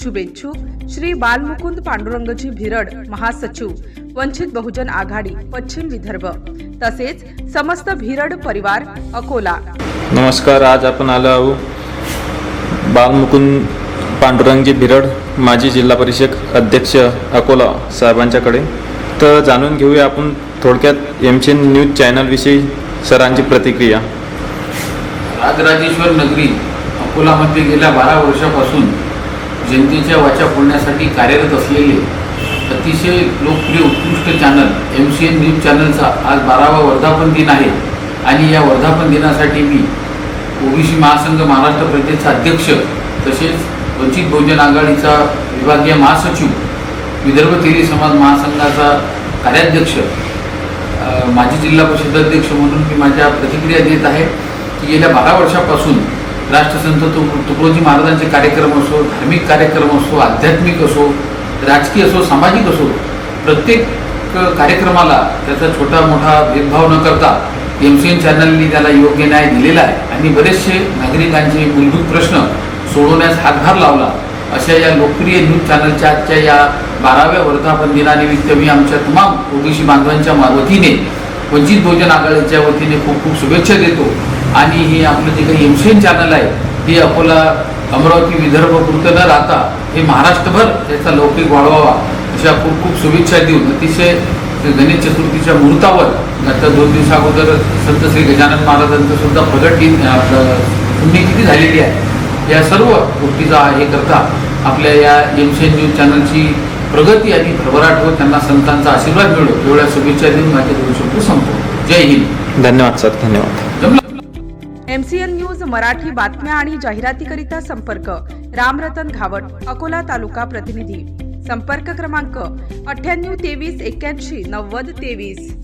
शुभेच्छुक श्री बालमुकुंद पांडुरंगजी भिरड महासचिव. वंचित बहुजन आघाडी पश्चिम विदर्भ. तसेच समस्त भिरड परिवार अकोला. नमस्कार आज आपण आलो आहोत. बालमुकुंद पांडुरंगजी बिरड माजी जिल्हा परिषद अध्यक्ष अकोला साहेबांच्याकडे. तर जाणून घेऊया आपण थोडक्यात एमचे न्यूज चॅनलविषयी सरांची प्रतिक्रिया. राजराजेश्वर नगरी अकोलामध्ये गेल्या बारा वर्षापासून जनतेच्या वाचा फोडण्यासाठी कार्यरत असलेले अतिशय लोकप्रिय उत्कृष्ट channel M C N news चॅनलचा आज बारावा वर्धापन दिन आहे. आणि या वर्धापन दिनासाठी मी ओबीसी महासंघ महाराष्ट्र प्रदेशचा अध्यक्ष तसेच वंचित बहुजन आघाडीचा विभागीय महासचिव विदर्भ तेरी समाज महासंघाचा कार्याध्यक्ष माजी जिल्हा परिषद अध्यक्ष म्हणून मी माझ्या प्रतिक्रिया देत आहे की गेल्या बारा वर्षापासून राष्ट्रसंत तु तुकडोजी महाराजांचे कार्यक्रम असो धार्मिक कार्यक्रम असो आध्यात्मिक असो राजकीय असो सामाजिक असो प्रत्येक कार्यक्रमाला त्याचा छोटा मोठा भेदभाव न करता एम सी एन चॅनलनी त्याला योग्य न्याय दिलेला आहे. आणि बरेचसे नागरिकांचे मूलभूत प्रश्न सोडवण्यास हातभार लावला. अशा या लोकप्रिय न्यूज चॅनलच्या आजच्या या बाराव्या वर्धापन दिनानिमित्त मी आमच्या तमाम ओबीसी बांधवांच्या वतीने वंचित बहुजन आघाडीच्या वतीने खूप खूप शुभेच्छा देतो. आणि हे आपलं जे काही एम चॅनल आहे ते अकोला अमरावती विदर्भ पुरतं न राहता हे महाराष्ट्रभर त्याचा लौकिक वाढवावा अशा खूप खूप शुभेच्छा देऊन अतिशय गणेश चतुर्थीच्या मुहूर्तावर आता दोन दिवसा अगोदर संत श्री गजानन महाराजांचं सुद्धा प्रगट दिन पुण्यतिथी झालेली आहे. या सर्व गोष्टीचा हे करता आपल्या या एम सी एन न्यूज चॅनलची प्रगती आणि भरभराट होत त्यांना संतांचा आशीर्वाद मिळो एवढ्या शुभेच्छा देऊन माझ्या दोन शब्द संपतो जय हिंद. धन्यवाद सर. धन्यवाद. जमलं एमसीएन न्यूज मराठी बातम्या आणि जाहिरातीकरिता संपर्क. रामरतन घावट अकोला तालुका प्रतिनिधी. संपर्क क्रमांक अठ्ठ्याण्णव तेवीस एक्क्याऐंशी नव्वद तेवीस.